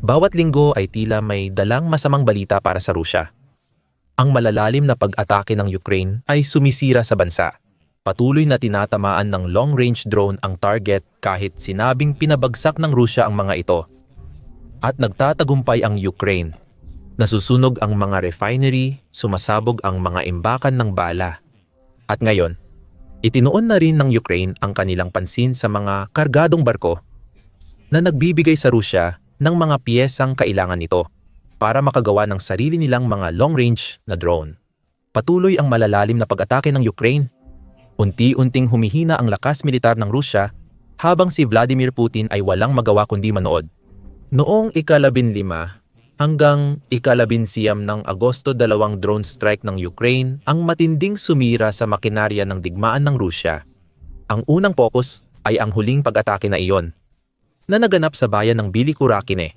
Bawat linggo ay tila may dalang masamang balita para sa Rusya. Ang malalalim na pag-atake ng Ukraine ay sumisira sa bansa. Patuloy na tinatamaan ng long-range drone ang target kahit sinabing pinabagsak ng Rusya ang mga ito. At nagtatagumpay ang Ukraine. Nasusunog ang mga refinery, sumasabog ang mga imbakan ng bala. At ngayon, itinuon na rin ng Ukraine ang kanilang pansin sa mga kargadong barko na nagbibigay sa Rusya ng mga piyesang kailangan nito para makagawa ng sarili nilang mga long-range na drone. Patuloy ang malalalim na pag-atake ng Ukraine. Unti-unting humihina ang lakas militar ng Rusya habang si Vladimir Putin ay walang magawa kundi manood. Noong ikalabin lima hanggang ikalabin siyam ng Agosto dalawang drone strike ng Ukraine ang matinding sumira sa makinarya ng digmaan ng Rusya. Ang unang focus ay ang huling pag-atake na iyon na naganap sa bayan ng Bilikurakine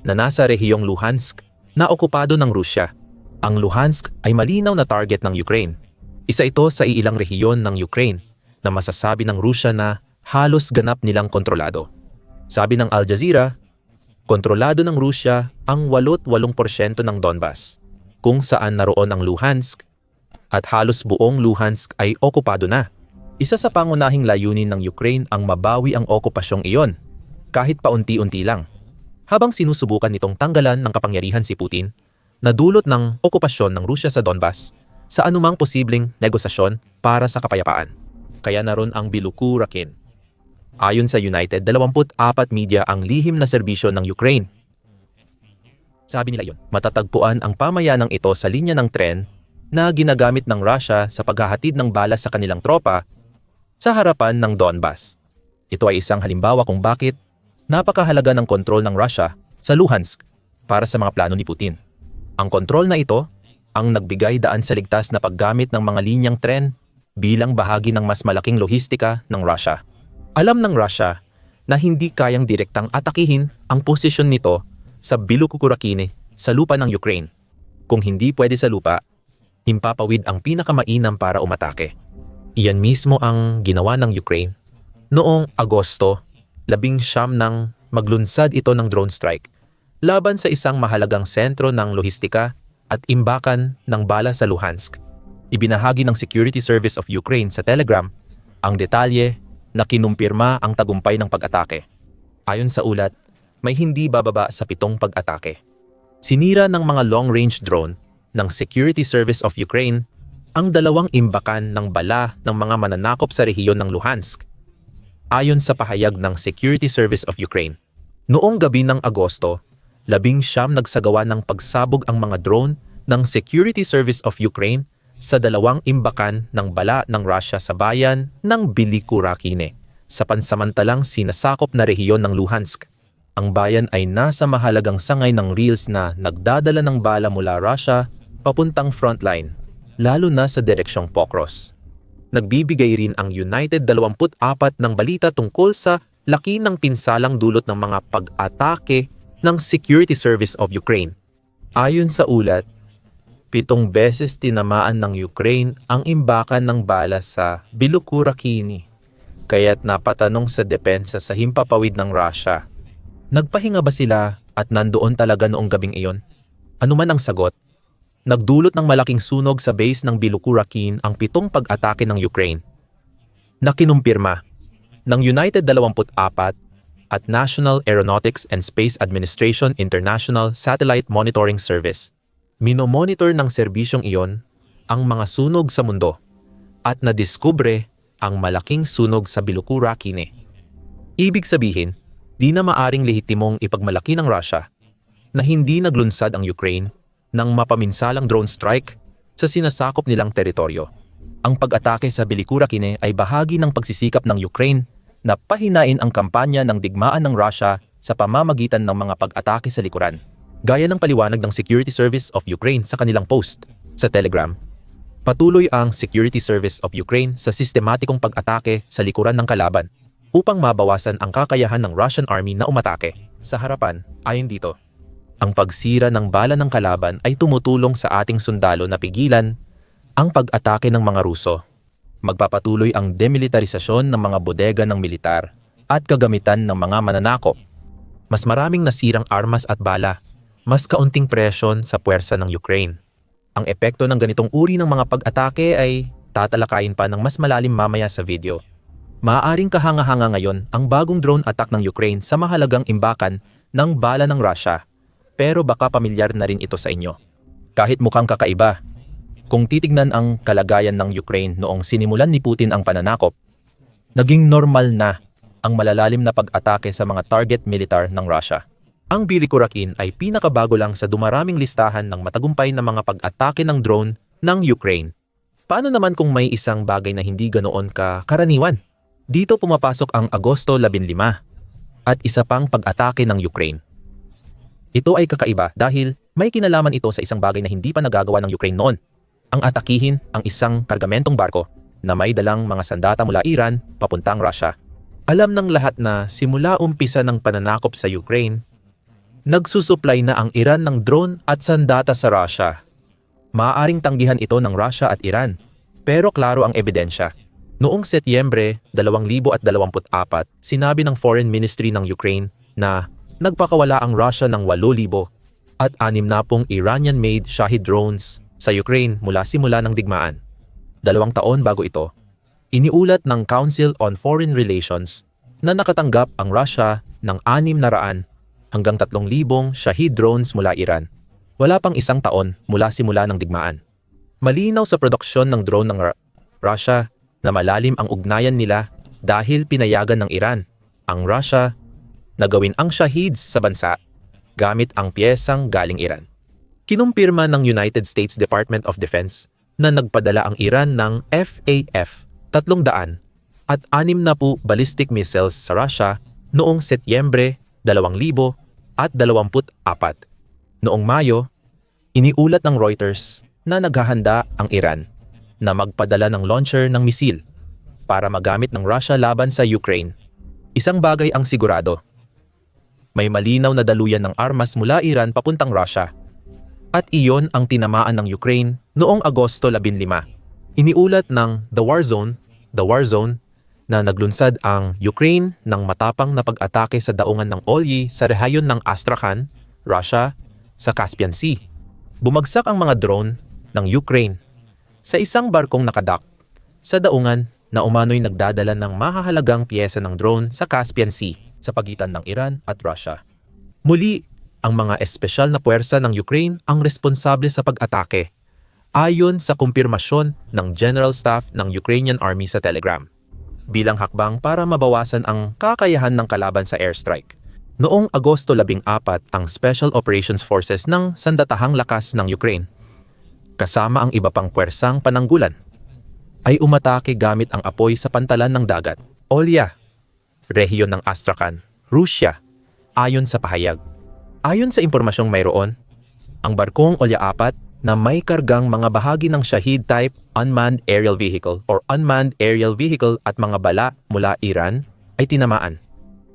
na nasa rehiyong Luhansk na okupado ng Rusya. Ang Luhansk ay malinaw na target ng Ukraine. Isa ito sa iilang rehiyon ng Ukraine na masasabi ng Rusya na halos ganap nilang kontrolado. Sabi ng Al Jazeera, kontrolado ng Rusya ang 88% ng Donbas, kung saan naroon ang Luhansk at halos buong Luhansk ay okupado na. Isa sa pangunahing layunin ng Ukraine ang mabawi ang okupasyong iyon, kahit paunti-unti lang. Habang sinusubukan nitong tanggalan ng kapangyarihan si Putin, na dulot ng okupasyon ng Rusya sa Donbas sa anumang posibleng negosasyon para sa kapayapaan. Kaya naroon ang Bilukurakin. Ayon sa United, 24 media ang lihim na serbisyo ng Ukraine. Sabi nila yon, matatagpuan ang pamayanang ito sa linya ng tren na ginagamit ng Russia sa paghahatid ng bala sa kanilang tropa sa harapan ng Donbas. Ito ay isang halimbawa kung bakit napakahalaga ng kontrol ng Russia sa Luhansk para sa mga plano ni Putin. Ang kontrol na ito ang nagbigay daan sa ligtas na paggamit ng mga linyang tren bilang bahagi ng mas malaking lohistika ng Russia. Alam ng Russia na hindi kayang direktang atakihin ang posisyon nito sa Bilukukurakine sa lupa ng Ukraine. Kung hindi pwede sa lupa, himpapawid ang pinakamainam para umatake. Iyan mismo ang ginawa ng Ukraine noong Agosto, labing siyam nang maglunsad ito ng drone strike laban sa isang mahalagang sentro ng lohistika at imbakan ng bala sa Luhansk. Ibinahagi ng Security Service of Ukraine sa Telegram ang detalye na kinumpirma ang tagumpay ng pag-atake. Ayon sa ulat, may hindi bababa sa pitong pag-atake. Sinira ng mga long-range drone ng Security Service of Ukraine ang dalawang imbakan ng bala ng mga mananakop sa rehiyon ng Luhansk. Ayon sa pahayag ng Security Service of Ukraine, noong gabi ng Agosto, labing siyam nagsagawa ng pagsabog ang mga drone ng Security Service of Ukraine sa dalawang imbakan ng bala ng Russia sa bayan ng Bilikurakine sa pansamantalang sinasakop na rehiyon ng Luhansk. Ang bayan ay nasa mahalagang sangay ng reels na nagdadala ng bala mula Russia papuntang frontline, lalo na sa direksyong Pokros. Nagbibigay rin ang United 24 ng balita tungkol sa laki ng pinsalang dulot ng mga pag-atake ng Security Service of Ukraine. Ayon sa ulat, pitong beses tinamaan ng Ukraine ang imbakan ng bala sa Bilukurakini, kaya't napatanong sa depensa sa himpapawid ng Russia. Nagpahinga ba sila at nandoon talaga noong gabing iyon? Ano man ang sagot, nagdulot ng malaking sunog sa base ng Bilukurakin ang pitong pag-atake ng Ukraine na kinumpirma ng United 24 at National Aeronautics and Space Administration International Satellite Monitoring Service. Minomonitor ng serbisyong iyon ang mga sunog sa mundo at nadiskubre ang malaking sunog sa Bilukura-Kine. Ibig sabihin, di na maaring lehitimong ipagmalaki ng Russia na hindi naglunsad ang Ukraine ng mapaminsalang drone strike sa sinasakop nilang teritoryo. Ang pag-atake sa Bilikurakine ay bahagi ng pagsisikap ng Ukraine na pahinain ang kampanya ng digmaan ng Russia sa pamamagitan ng mga pag-atake sa likuran. Gaya ng paliwanag ng Security Service of Ukraine sa kanilang post sa Telegram, patuloy ang Security Service of Ukraine sa sistematikong pag-atake sa likuran ng kalaban upang mabawasan ang kakayahan ng Russian Army na umatake. Sa harapan, ayon dito, ang pagsira ng bala ng kalaban ay tumutulong sa ating sundalo na pigilan ang pag-atake ng mga Ruso magpapatuloy ang demilitarisasyon ng mga bodega ng militar at kagamitan ng mga mananakop. Mas maraming nasirang armas at bala, mas kaunting presyon sa puwersa ng Ukraine. Ang epekto ng ganitong uri ng mga pag-atake ay tatalakayin pa ng mas malalim mamaya sa video. Maaaring kahanga-hanga ngayon ang bagong drone attack ng Ukraine sa mahalagang imbakan ng bala ng Russia. Pero baka pamilyar na rin ito sa inyo. Kahit mukhang kakaiba, kung titignan ang kalagayan ng Ukraine noong sinimulan ni Putin ang pananakop, naging normal na ang malalalim na pag-atake sa mga target militar ng Russia. Ang Bilikurakin ay pinakabago lang sa dumaraming listahan ng matagumpay na mga pag-atake ng drone ng Ukraine. Paano naman kung may isang bagay na hindi ganoon ka karaniwan? Dito pumapasok ang Agosto 15 at isa pang pag-atake ng Ukraine. Ito ay kakaiba dahil may kinalaman ito sa isang bagay na hindi pa nagagawa ng Ukraine noon. Ang atakihin ang isang kargamentong barko na may dalang mga sandata mula Iran papuntang Russia. Alam ng lahat na simula umpisa ng pananakop sa Ukraine, nagsusupply na ang Iran ng drone at sandata sa Russia. Maaaring tanggihan ito ng Russia at Iran, pero klaro ang ebidensya. Noong Setyembre 2024, sinabi ng Foreign Ministry ng Ukraine na nagpakawala ang Russia ng 8,000 at 60 Iranian-made Shahid drones sa Ukraine mula simula ng digmaan. Dalawang taon bago ito, iniulat ng Council on Foreign Relations na nakatanggap ang Russia ng 600 hanggang 3,000 Shahid drones mula Iran. Wala pang isang taon mula simula ng digmaan. Malinaw sa produksyon ng drone ng Ru- Russia na malalim ang ugnayan nila dahil pinayagan ng Iran ang Russia na gawin ang Shahids sa bansa gamit ang piyesang galing Iran. Kinumpirma ng United States Department of Defense na nagpadala ang Iran ng FAF 300 at 60 ballistic missiles sa Russia noong Setyembre 2000 at 24. Noong Mayo, iniulat ng Reuters na naghahanda ang Iran na magpadala ng launcher ng misil para magamit ng Russia laban sa Ukraine. Isang bagay ang sigurado. May malinaw na daluyan ng armas mula Iran papuntang Russia. At iyon ang tinamaan ng Ukraine noong Agosto 15. Iniulat ng The War Zone, The War Zone na naglunsad ang Ukraine ng matapang na pag-atake sa daungan ng Olyi sa rehayon ng Astrakhan, Russia, sa Caspian Sea. Bumagsak ang mga drone ng Ukraine sa isang barkong nakadak sa daungan na umano'y nagdadala ng mahahalagang piyesa ng drone sa Caspian Sea sa pagitan ng Iran at Russia. Muli, ang mga espesyal na puwersa ng Ukraine ang responsable sa pag-atake ayon sa kumpirmasyon ng General Staff ng Ukrainian Army sa Telegram bilang hakbang para mabawasan ang kakayahan ng kalaban sa airstrike. Noong Agosto 14 ang Special Operations Forces ng Sandatahang Lakas ng Ukraine, kasama ang iba pang puwersang pananggulan, ay umatake gamit ang apoy sa pantalan ng dagat, Olya, rehiyon ng Astrakhan, Rusya, ayon sa pahayag. Ayon sa impormasyong mayroon, ang barkong Olya 4 na may kargang mga bahagi ng Shahid type unmanned aerial vehicle or unmanned aerial vehicle at mga bala mula Iran ay tinamaan.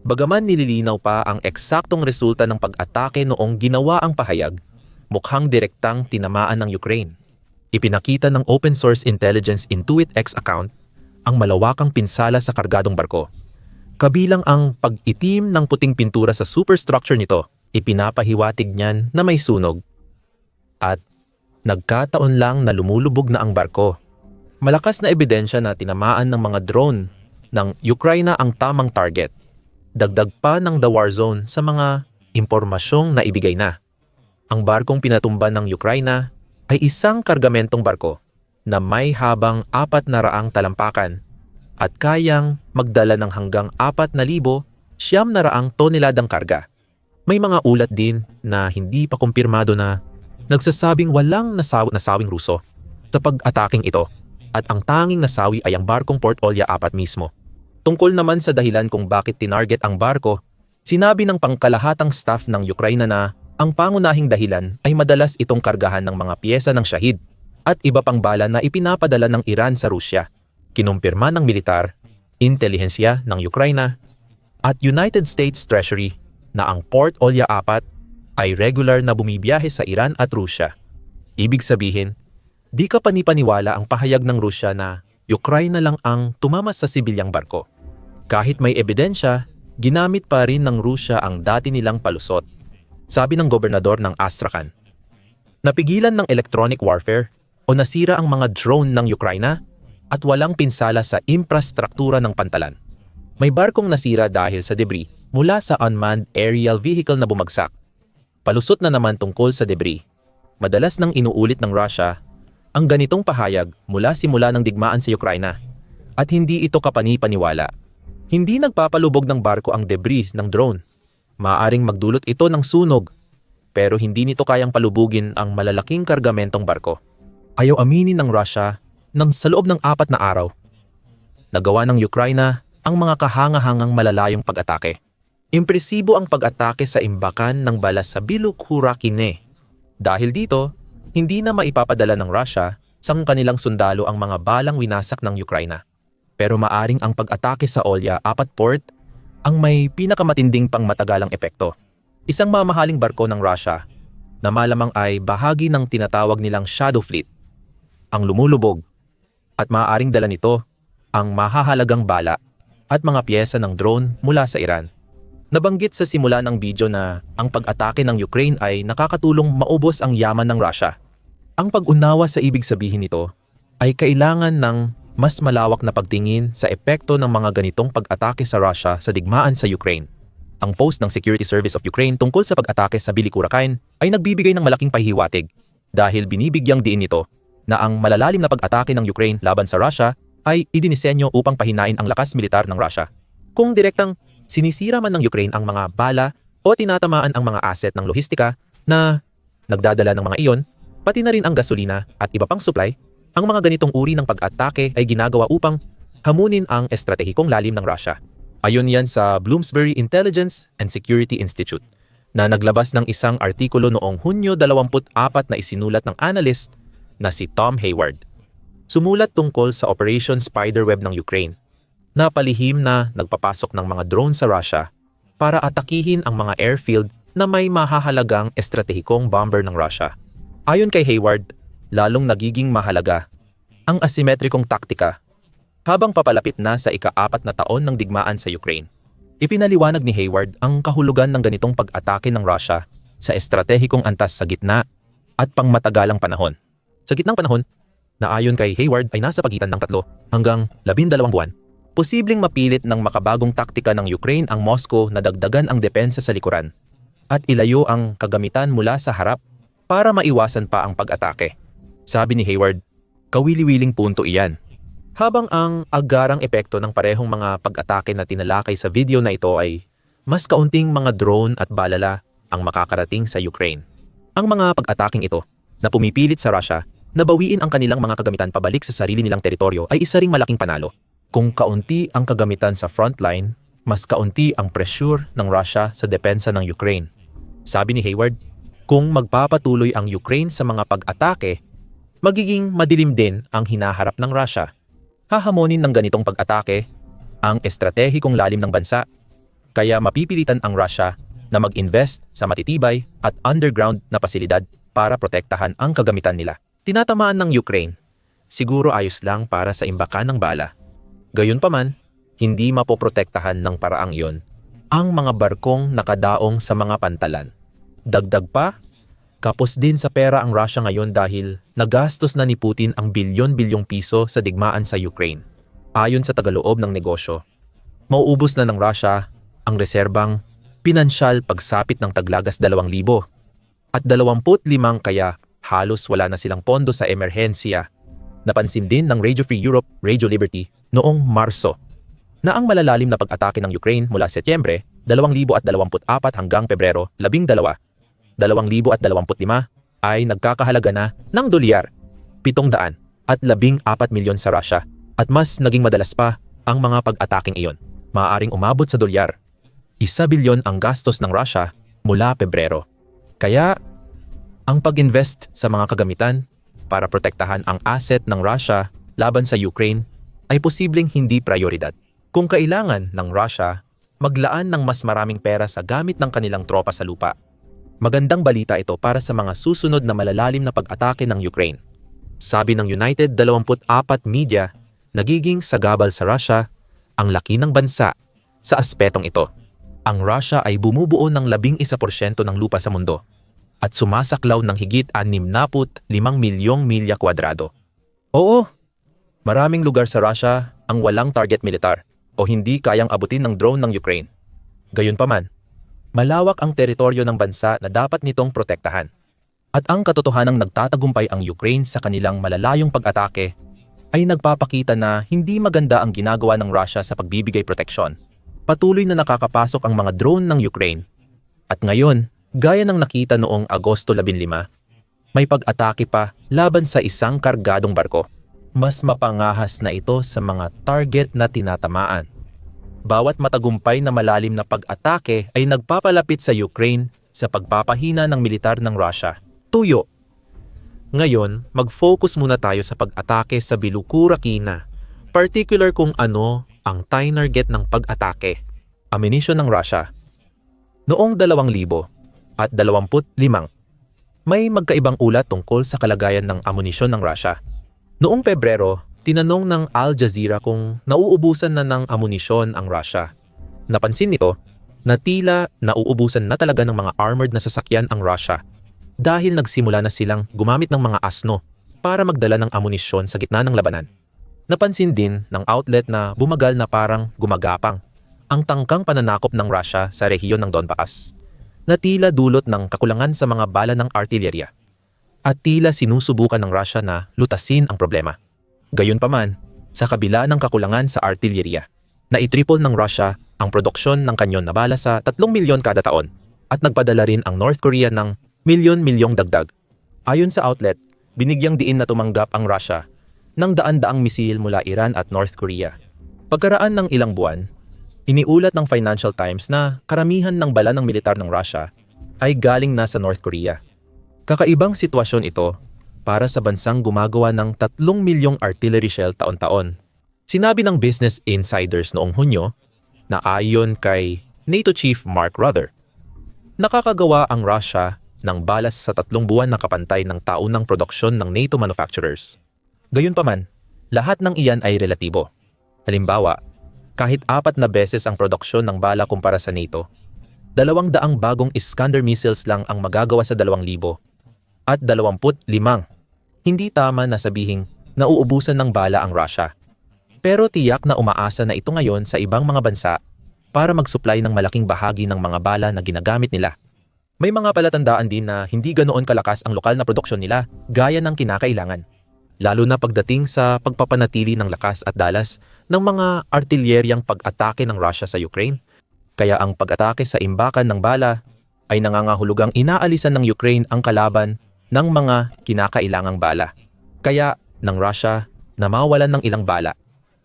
Bagaman nililinaw pa ang eksaktong resulta ng pag-atake noong ginawa ang pahayag, mukhang direktang tinamaan ng Ukraine. Ipinakita ng open source intelligence Intuit X account ang malawakang pinsala sa kargadong barko. Kabilang ang pag-itim ng puting pintura sa superstructure nito ipinapahiwatig niyan na may sunog. At nagkataon lang na lumulubog na ang barko. Malakas na ebidensya na tinamaan ng mga drone ng Ukraine ang tamang target. Dagdag pa ng The War Zone sa mga impormasyong naibigay na. Ang barkong pinatumba ng Ukraine ay isang kargamentong barko na may habang apat na raang talampakan at kayang magdala ng hanggang apat na libo siyam na raang toneladang karga. May mga ulat din na hindi pa kumpirmado na nagsasabing walang nasaw nasawing Ruso sa pag-ataking ito at ang tanging nasawi ay ang barkong Port Olya 4 mismo. Tungkol naman sa dahilan kung bakit tinarget ang barko, sinabi ng pangkalahatang staff ng Ukraine na ang pangunahing dahilan ay madalas itong kargahan ng mga piyesa ng Shahid at iba pang bala na ipinapadala ng Iran sa Rusya. Kinumpirma ng militar, intelihensya ng Ukraine at United States Treasury na ang Port Olya 4 ay regular na bumibiyahe sa Iran at Rusya. Ibig sabihin, di ka panipaniwala ang pahayag ng Rusya na Ukraine lang ang tumamas sa sibilyang barko. Kahit may ebidensya ginamit pa rin ng Rusya ang dati nilang palusot, sabi ng gobernador ng Astrakhan. Napigilan ng electronic warfare o nasira ang mga drone ng Ukraina at walang pinsala sa infrastruktura ng pantalan. May barkong nasira dahil sa debris mula sa unmanned aerial vehicle na bumagsak. Palusot na naman tungkol sa debris. Madalas nang inuulit ng Russia ang ganitong pahayag mula simula ng digmaan sa Ukraina at hindi ito kapani-paniwala. Hindi nagpapalubog ng barko ang debris ng drone. Maaring magdulot ito ng sunog pero hindi nito kayang palubugin ang malalaking kargamentong barko. Ayaw aminin ng Russia nang sa loob ng apat na araw, nagawa ng Ukraina ang mga kahanga-hangang malalayong pag-atake. Impresibo ang pag-atake sa imbakan ng balas sa Bilukurakine. Dahil dito, hindi na maipapadala ng Russia sa kanilang sundalo ang mga balang winasak ng Ukraina. Pero maaring ang pag-atake sa Olya apat port ang may pinakamatinding pangmatagalang epekto. Isang mamahaling barko ng Russia na malamang ay bahagi ng tinatawag nilang Shadow Fleet ang lumulubog at maaaring dala nito ang mahahalagang bala at mga pyesa ng drone mula sa Iran. Nabanggit sa simula ng video na ang pag-atake ng Ukraine ay nakakatulong maubos ang yaman ng Russia. Ang pag-unawa sa ibig sabihin nito ay kailangan ng mas malawak na pagtingin sa epekto ng mga ganitong pag-atake sa Russia sa digmaan sa Ukraine. Ang post ng Security Service of Ukraine tungkol sa pag-atake sa Bilikurakin ay nagbibigay ng malaking pahiwatig dahil binibigyang diin nito na ang malalalim na pag-atake ng Ukraine laban sa Russia ay idinisenyo upang pahinain ang lakas militar ng Russia. Kung direktang sinisira man ng Ukraine ang mga bala o tinatamaan ang mga asset ng lohistika na nagdadala ng mga iyon, pati na rin ang gasolina at iba pang supply, ang mga ganitong uri ng pag-atake ay ginagawa upang hamunin ang estratehikong lalim ng Russia. Ayon yan sa Bloomsbury Intelligence and Security Institute na naglabas ng isang artikulo noong Hunyo 24 na isinulat ng analyst na si Tom Hayward. Sumulat tungkol sa Operation Spiderweb ng Ukraine. Napalihim na nagpapasok ng mga drone sa Russia para atakihin ang mga airfield na may mahahalagang estratehikong bomber ng Russia. Ayon kay Hayward, lalong nagiging mahalaga ang asimetrikong taktika habang papalapit na sa ika-apat na taon ng digmaan sa Ukraine. Ipinaliwanag ni Hayward ang kahulugan ng ganitong pag-atake ng Russia sa estratehikong antas sa gitna at pangmatagalang panahon. Sa gitnang panahon, na ayon kay Hayward ay nasa pagitan ng tatlo hanggang labindalawang buwan, posibleng mapilit ng makabagong taktika ng Ukraine ang Moscow na dagdagan ang depensa sa likuran at ilayo ang kagamitan mula sa harap para maiwasan pa ang pag-atake. Sabi ni Hayward, kawili-wiling punto iyan. Habang ang agarang epekto ng parehong mga pag-atake na tinalakay sa video na ito ay mas kaunting mga drone at balala ang makakarating sa Ukraine. Ang mga pag-ataking ito na pumipilit sa Russia nabawiin ang kanilang mga kagamitan pabalik sa sarili nilang teritoryo ay isa ring malaking panalo. Kung kaunti ang kagamitan sa frontline, mas kaunti ang pressure ng Russia sa depensa ng Ukraine. Sabi ni Hayward, kung magpapatuloy ang Ukraine sa mga pag-atake, magiging madilim din ang hinaharap ng Russia. Hahamonin ng ganitong pag-atake ang estratehikong lalim ng bansa, kaya mapipilitan ang Russia na mag-invest sa matitibay at underground na pasilidad para protektahan ang kagamitan nila. Tinatamaan ng Ukraine. Siguro ayos lang para sa imbakan ng bala. Gayunpaman, hindi mapoprotektahan ng paraang iyon ang mga barkong nakadaong sa mga pantalan. Dagdag pa, kapos din sa pera ang Russia ngayon dahil nagastos na ni Putin ang bilyon-bilyong piso sa digmaan sa Ukraine. Ayon sa tagaloob ng negosyo, mauubos na ng Russia ang reserbang pinansyal pagsapit ng taglagas 2,000 at 25 kaya halos wala na silang pondo sa emerhensya. Napansin din ng Radio Free Europe, Radio Liberty noong Marso na ang malalalim na pag-atake ng Ukraine mula Setyembre 2024 hanggang Pebrero 12, 2025 ay nagkakahalaga na ng dolyar 700 at 14 milyon sa Russia at mas naging madalas pa ang mga pag-ataking iyon. Maaaring umabot sa dolyar. Isa bilyon ang gastos ng Russia mula Pebrero. Kaya ang pag-invest sa mga kagamitan para protektahan ang asset ng Russia laban sa Ukraine ay posibleng hindi prioridad. Kung kailangan ng Russia maglaan ng mas maraming pera sa gamit ng kanilang tropa sa lupa. Magandang balita ito para sa mga susunod na malalalim na pag-atake ng Ukraine. Sabi ng United 24 Media, nagiging sagabal sa Russia ang laki ng bansa sa aspetong ito. ang Russia ay bumubuo ng 11% ng lupa sa mundo at sumasaklaw ng higit 65 milyong milya kwadrado. Oo, maraming lugar sa Russia ang walang target militar o hindi kayang abutin ng drone ng Ukraine. Gayunpaman, malawak ang teritoryo ng bansa na dapat nitong protektahan. At ang katotohanang nagtatagumpay ang Ukraine sa kanilang malalayong pag-atake ay nagpapakita na hindi maganda ang ginagawa ng Russia sa pagbibigay proteksyon. Patuloy na nakakapasok ang mga drone ng Ukraine. At ngayon, gaya ng nakita noong Agosto 15, may pag-atake pa laban sa isang kargadong barko. Mas mapangahas na ito sa mga target na tinatamaan. Bawat matagumpay na malalim na pag-atake ay nagpapalapit sa Ukraine sa pagpapahina ng militar ng Russia. Tuyo. Ngayon, mag-focus muna tayo sa pag-atake sa Bilukura Kina, particular kung ano ang target ng pag-atake. Ammunition ng Russia. Noong 2000 at 25, may magkaibang ulat tungkol sa kalagayan ng amunisyon ng Russia. Noong Pebrero, tinanong ng Al Jazeera kung nauubusan na ng amunisyon ang Russia. Napansin nito na tila nauubusan na talaga ng mga armored na sasakyan ang Russia dahil nagsimula na silang gumamit ng mga asno para magdala ng amunisyon sa gitna ng labanan. Napansin din ng outlet na bumagal na parang gumagapang ang tangkang pananakop ng Russia sa rehiyon ng Donbass na tila dulot ng kakulangan sa mga bala ng artillerya at tila sinusubukan ng Russia na lutasin ang problema. Gayunpaman, sa kabila ng kakulangan sa artillerya, na itriple ng Russia ang produksyon ng kanyon na bala sa 3 milyon kada taon at nagpadala rin ang North Korea ng milyon-milyong dagdag. Ayon sa outlet, binigyang diin na tumanggap ang Russia ng daan-daang misil mula Iran at North Korea. Pagkaraan ng ilang buwan, iniulat ng Financial Times na karamihan ng bala ng militar ng Russia ay galing na sa North Korea. Kakaibang sitwasyon ito para sa bansang gumagawa ng 3 milyong artillery shell taon-taon. Sinabi ng Business Insiders noong Hunyo na ayon kay NATO Chief Mark Ruther, nakakagawa ang Russia ng balas sa tatlong buwan na kapantay ng taunang produksyon ng NATO manufacturers. Gayunpaman, lahat ng iyan ay relatibo. Halimbawa, kahit apat na beses ang produksyon ng bala kumpara sa NATO, dalawang daang bagong Iskander missiles lang ang magagawa sa dalawang libo at dalawamput limang. Hindi tama na sabihing nauubusan ng bala ang Russia. Pero tiyak na umaasa na ito ngayon sa ibang mga bansa para mag-supply ng malaking bahagi ng mga bala na ginagamit nila. May mga palatandaan din na hindi ganoon kalakas ang lokal na produksyon nila gaya ng kinakailangan. Lalo na pagdating sa pagpapanatili ng lakas at dalas ng mga artilyeryang pag-atake ng Russia sa Ukraine. Kaya ang pag-atake sa imbakan ng bala ay nangangahulugang inaalisan ng Ukraine ang kalaban ng mga kinakailangang bala. Kaya ng Russia na mawalan ng ilang bala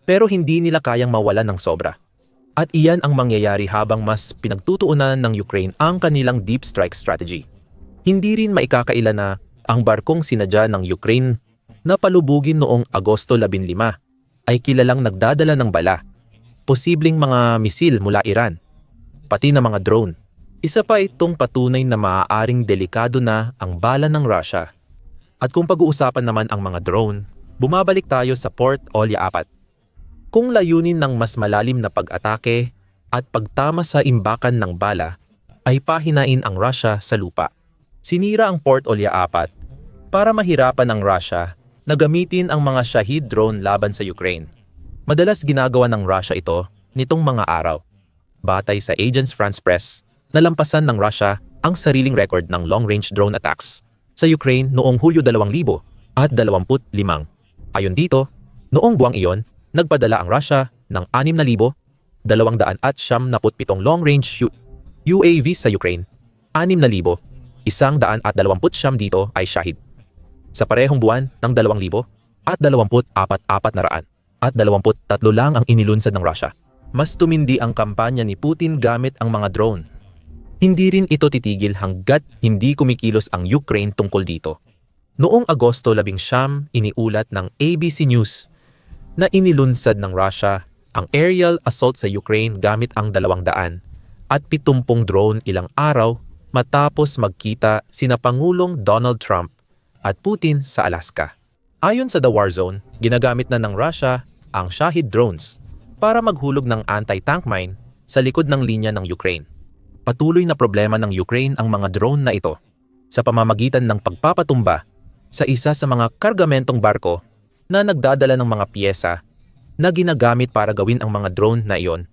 pero hindi nila kayang mawalan ng sobra. At iyan ang mangyayari habang mas pinagtutuunan ng Ukraine ang kanilang deep strike strategy. Hindi rin maikakaila na ang barkong sinadya ng Ukraine na palubugin noong Agosto 15 ay kilalang nagdadala ng bala, posibleng mga misil mula Iran, pati na mga drone. Isa pa itong patunay na maaaring delikado na ang bala ng Russia. At kung pag-uusapan naman ang mga drone, bumabalik tayo sa Port Olya 4 kung layunin ng mas malalim na pag-atake at pagtama sa imbakan ng bala ay pahinain ang Russia sa lupa. Sinira ang Port Olya 4 para mahirapan ng Russia na gamitin ang mga Shahid drone laban sa Ukraine. Madalas ginagawa ng Russia ito nitong mga araw. Batay sa Agence France Press, nalampasan ng Russia ang sariling record ng long-range drone attacks sa Ukraine noong Hulyo 2000 at 25. Ayon dito, noong buwang iyon, nagpadala ang Russia ng 6,277 long-range UAV sa Ukraine. 6,000, isang daan at dalawamput siyam dito ay Shahid. Sa parehong buwan ng 2,000 at 24,400 na raan at 23 lang ang inilunsad ng Russia. Mas tumindi ang kampanya ni Putin gamit ang mga drone. Hindi rin ito titigil hanggat hindi kumikilos ang Ukraine tungkol dito. Noong Agosto 11, iniulat ng ABC News na inilunsad ng Russia ang aerial assault sa Ukraine gamit ang 200 at 70 drone ilang araw matapos magkita sina Pangulong Donald Trump at Putin sa Alaska. Ayon sa The War Zone, ginagamit na ng Russia ang Shahid drones para maghulog ng anti-tank mine sa likod ng linya ng Ukraine. Patuloy na problema ng Ukraine ang mga drone na ito sa pamamagitan ng pagpapatumba sa isa sa mga kargamentong barko na nagdadala ng mga piyesa na ginagamit para gawin ang mga drone na iyon.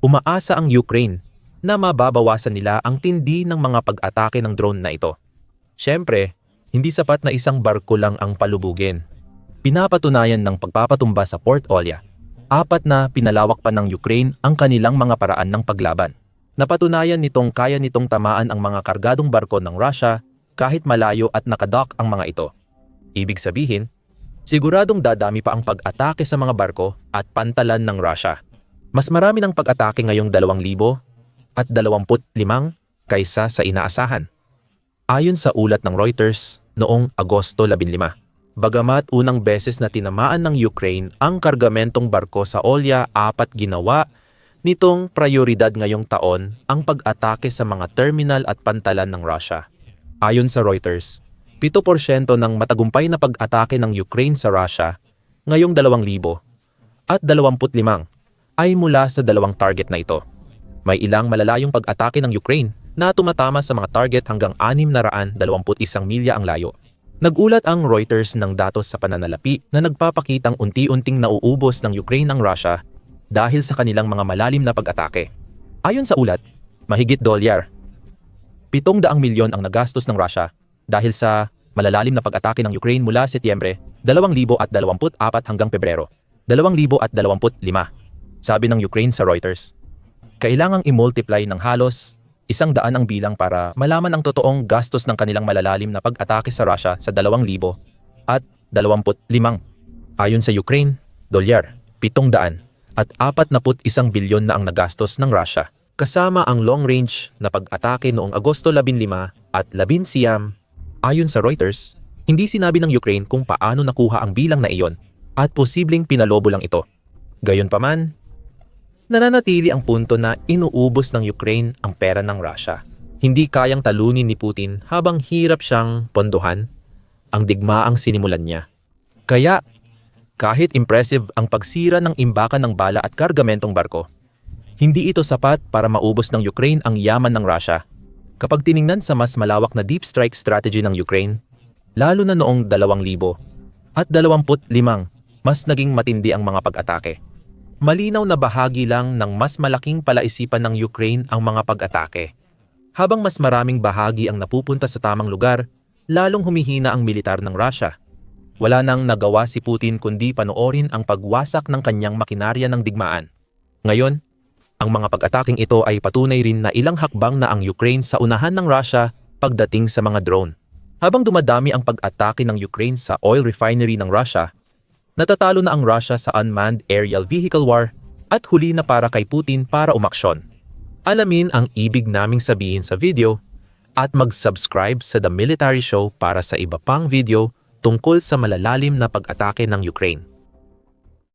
Umaasa ang Ukraine na mababawasan nila ang tindi ng mga pag-atake ng drone na ito. Siyempre, hindi sapat na isang barko lang ang palubugin. Pinapatunayan ng pagpapatumba sa Port Olya, apat na pinalawak pa ng Ukraine ang kanilang mga paraan ng paglaban. Napatunayan nitong kaya nitong tamaan ang mga kargadong barko ng Russia kahit malayo at nakadock ang mga ito. Ibig sabihin, siguradong dadami pa ang pag-atake sa mga barko at pantalan ng Russia. Mas marami ng pag-atake ngayong 2,000 at 25 kaysa sa inaasahan. Ayon sa ulat ng Reuters noong Agosto 15, bagamat unang beses na tinamaan ng Ukraine ang kargamentong barko sa Olya apat ginawa, nitong prioridad ngayong taon ang pag-atake sa mga terminal at pantalan ng Russia. Ayon sa Reuters, 7% ng matagumpay na pag-atake ng Ukraine sa Russia ngayong 2,000 at 25 ay mula sa dalawang target na ito. May ilang malalayong pag-atake ng Ukraine na tumatama sa mga target hanggang 621 milya ang layo. Nagulat ang Reuters ng datos sa pananalapi na nagpapakitang unti-unting nauubos ng Ukraine ang Russia dahil sa kanilang mga malalim na pag-atake. Ayon sa ulat, mahigit dolyar. 700 milyon ang nagastos ng Russia dahil sa malalalim na pag-atake ng Ukraine mula Setyembre 2024 hanggang Pebrero 2025, sabi ng Ukraine sa Reuters. Kailangang i-multiply ng halos isang daan ang bilang para malaman ang totoong gastos ng kanilang malalalim na pag-atake sa Russia sa 2,000 at 25. Ayon sa Ukraine, dolyar, 700 at 41 bilyon na ang nagastos ng Russia. Kasama ang long-range na pag-atake noong Agosto 15 at 11 siyam. Ayon sa Reuters, hindi sinabi ng Ukraine kung paano nakuha ang bilang na iyon at posibleng pinalobo lang ito. Gayunpaman, nananatili ang punto na inuubos ng Ukraine ang pera ng Russia. Hindi kayang talunin ni Putin habang hirap siyang pondohan ang digmaang sinimulan niya. Kaya, kahit impressive ang pagsira ng imbakan ng bala at kargamentong barko, hindi ito sapat para maubos ng Ukraine ang yaman ng Russia. Kapag tiningnan sa mas malawak na deep strike strategy ng Ukraine, lalo na noong 2000 at 25, mas naging matindi ang mga pag-atake malinaw na bahagi lang ng mas malaking palaisipan ng Ukraine ang mga pag-atake. Habang mas maraming bahagi ang napupunta sa tamang lugar, lalong humihina ang militar ng Russia. Wala nang nagawa si Putin kundi panoorin ang pagwasak ng kanyang makinarya ng digmaan. Ngayon, ang mga pag-ataking ito ay patunay rin na ilang hakbang na ang Ukraine sa unahan ng Russia pagdating sa mga drone. Habang dumadami ang pag-atake ng Ukraine sa oil refinery ng Russia, natatalo na ang Russia sa unmanned aerial vehicle war at huli na para kay Putin para umaksyon. Alamin ang ibig naming sabihin sa video at mag-subscribe sa The Military Show para sa iba pang video tungkol sa malalalim na pag-atake ng Ukraine.